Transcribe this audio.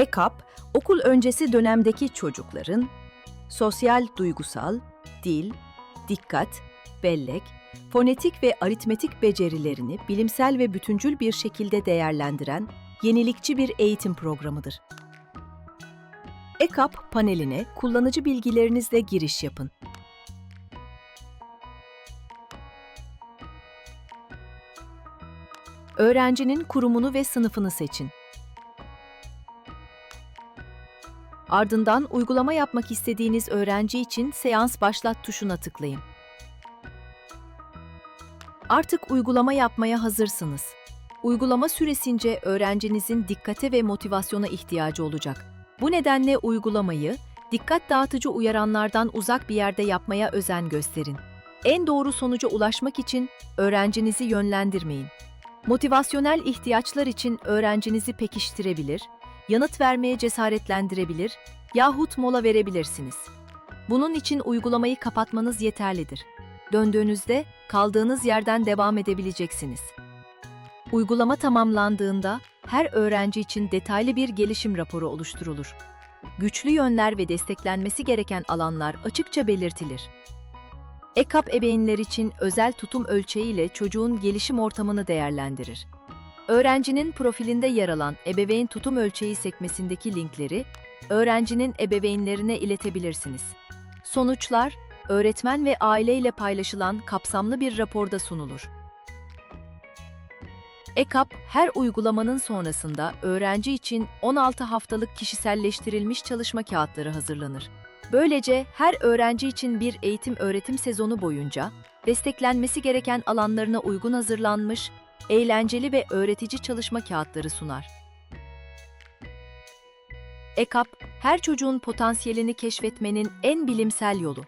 EKAP, okul öncesi dönemdeki çocukların sosyal, duygusal, dil, dikkat, bellek, fonetik ve aritmetik becerilerini bilimsel ve bütüncül bir şekilde değerlendiren yenilikçi bir eğitim programıdır. EKAP paneline kullanıcı bilgilerinizle giriş yapın. Öğrencinin kurumunu ve sınıfını seçin. Ardından uygulama yapmak istediğiniz öğrenci için seans başlat tuşuna tıklayın. Artık uygulama yapmaya hazırsınız. Uygulama süresince öğrencinizin dikkate ve motivasyona ihtiyacı olacak. Bu nedenle uygulamayı dikkat dağıtıcı uyaranlardan uzak bir yerde yapmaya özen gösterin. En doğru sonuca ulaşmak için öğrencinizi yönlendirmeyin. Motivasyonel ihtiyaçlar için öğrencinizi pekiştirebilir, yanıt vermeye cesaretlendirebilir yahut mola verebilirsiniz. Bunun için uygulamayı kapatmanız yeterlidir. Döndüğünüzde kaldığınız yerden devam edebileceksiniz. Uygulama tamamlandığında her öğrenci için detaylı bir gelişim raporu oluşturulur. Güçlü yönler ve desteklenmesi gereken alanlar açıkça belirtilir. EKAP ebeveynler için özel tutum ölçeği ile çocuğun gelişim ortamını değerlendirir. Öğrencinin profilinde yer alan ebeveyn tutum ölçeği sekmesindeki linkleri öğrencinin ebeveynlerine iletebilirsiniz. Sonuçlar, öğretmen ve aile ile paylaşılan kapsamlı bir raporda sunulur. EKAP, her uygulamanın sonrasında öğrenci için 16 haftalık kişiselleştirilmiş çalışma kağıtları hazırlanır. Böylece her öğrenci için bir eğitim-öğretim sezonu boyunca desteklenmesi gereken alanlarına uygun hazırlanmış, eğlenceli ve öğretici çalışma kağıtları sunar. EKAP, her çocuğun potansiyelini keşfetmenin en bilimsel yolu.